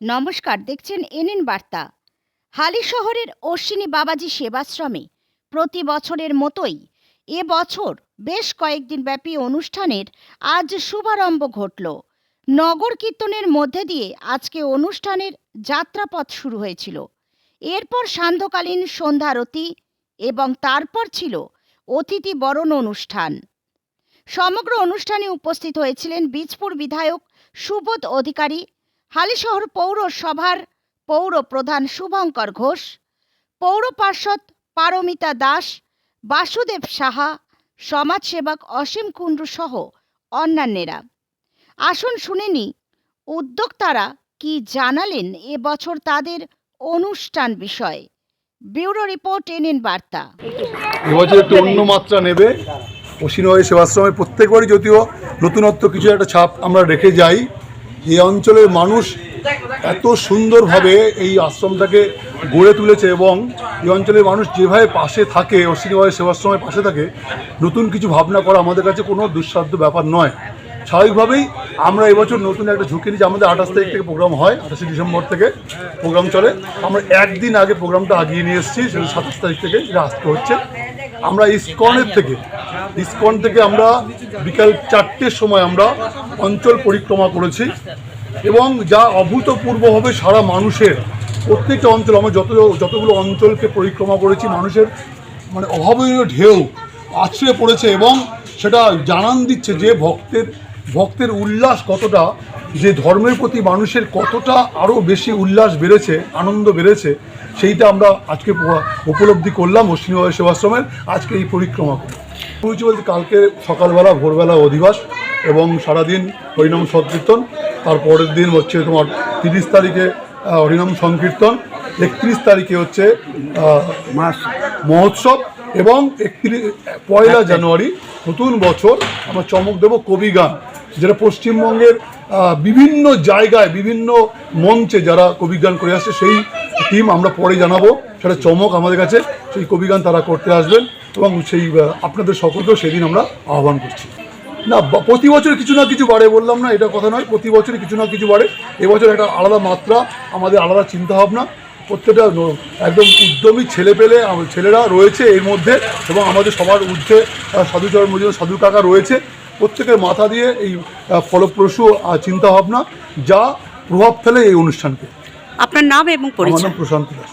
নমস্কার, দেখছেন এনএন বার্তা। হালি শহরের অশ্বিনী বাবাজি সেবাশ্রমে প্রতি বছরের মতোই এ বছর বেশ কয়েকদিন ব্যাপী অনুষ্ঠানের আজ শুভারম্ভ ঘটল। নগর কীর্তনের মধ্যে দিয়ে আজকে অনুষ্ঠানের যাত্রাপথ শুরু হয়েছিল। এরপর সান্ধ্যকালীন সন্ধ্যারতি এবং তারপর ছিল অতিথি বরণ অনুষ্ঠান। সমগ্র অনুষ্ঠানে উপস্থিত হয়েছিলেন বীজপুর বিধায়ক সুবোধ অধিকারী হালিশহর পৌরসভার পৌর প্রধান শুভঙ্কর ঘোষ পৌর পার্ষদ পারমিতা দাস, বাসুদেব সাহা, সমাজসেবক অসীম কুণ্ডু সহ অন্যান্যেরা। আসুন শুনেনি উদ্যোক্তারা কি জানালেন এবছর তাদের অনুষ্ঠান বিষয়ে? ব্যুরো রিপোর্ট, এনএন বার্তা। এবছর একটু অন্য মাত্রা নেবে। অশ্বিনবাড়ি সেবাশ্রমে প্রত্যেকবারই যদিও নতুনত্ব কিছু একটা ছাপ আমরা রেখে যাই এই অঞ্চলের মানুষ এত সুন্দরভাবে এই আশ্রমটাকে গড়ে তুলেছে এবং এই অঞ্চলের মানুষ যেভাবে পাশে থাকে অশ্বিনীবাড়ি সেবাশ্রমের পাশে থাকে, নতুন কিছু ভাবনা করা আমাদের কাছে কোনো দুঃসাধ্য ব্যাপার নয়। স্বাভাবিকভাবেই আমরা এবছর নতুন একটা ঝুঁকি নিয়েছি আমাদের আঠাশ তারিখ থেকে প্রোগ্রাম হয়, আঠাশে ডিসেম্বর থেকে প্রোগ্রাম চলে। আমরা একদিন আগে প্রোগ্রামটা আগিয়ে নিয়ে এসেছি, সেটা সাতাশ তারিখ থেকে, এটা আসতে হচ্ছে। আমরা ইসকনের থেকে ইসকন থেকে আমরা বিকাল চারটের সময় আমরা অঞ্চল পরিক্রমা করেছি এবং যা অভূতপূর্বভাবে সারা মানুষের, প্রত্যেকটা অঞ্চল, আমরা যত যতগুলো অঞ্চলকে পরিক্রমা করেছি, মানুষের মানে অভাবনীয় ঢেউ আছড়ে পড়েছে এবং সেটা জানান দিচ্ছে যে ভক্তের ভক্তের উল্লাস কতটা, যে ধর্মের প্রতি মানুষের কতটা আরও বেশি উল্লাস বেড়েছে, আনন্দ বেড়েছে, সেইটা আমরা আজকে উপলব্ধি করলাম অশ্বিনীবাবু সেবাশ্রমের, আজকে এই পরিক্রমা করে। বলছি বলতে কালকে সকালবেলা ভোরবেলা অধিবাস এবং সারাদিন হরিনাম সংকীর্তন তারপরের দিন হচ্ছে তোমার তিরিশ তারিখে হরিনাম সংকীর্তন একত্রিশ তারিখে হচ্ছে মাস মহোৎসব এবং একত্রিশ পয়লা জানুয়ারি নতুন বছর আমরা চমক দেব কবি গান যেটা পশ্চিমবঙ্গের বিভিন্ন জায়গায় বিভিন্ন মঞ্চে যারা কবি গান করে আসছে সেই টিম আমরা পরে জানাব, সেটা চমক আমাদের কাছে, সেই কবিগান তারা করতে আসবেন এবং সেই আপনাদের সকলকেও সেদিন আমরা আহ্বান করছি। না প্রতি বছর কিছু না কিছু বাড়ে বললাম না, এটা কথা নয়, প্রতি বছরই কিছু না কিছু বাড়ে। এবছর একটা আলাদা মাত্রা, আমাদের আলাদা চিন্তাভাবনা, প্রত্যেকটা একদম উদ্যমী ছেলে পেলে ছেলেরা রয়েছে এর মধ্যে, এবং আমাদের সবার ঊর্ধ্বে সাধুচরণ মজুর সাধু কাকা রয়েছে। প্রত্যেকের মাথা দিয়ে এই ফলপ্রসূ চিন্তাভাবনা, যা প্রভাব ফেলে এই অনুষ্ঠানকে। আপনার নাম এবং পরিচয়। প্রশান্ত দাস।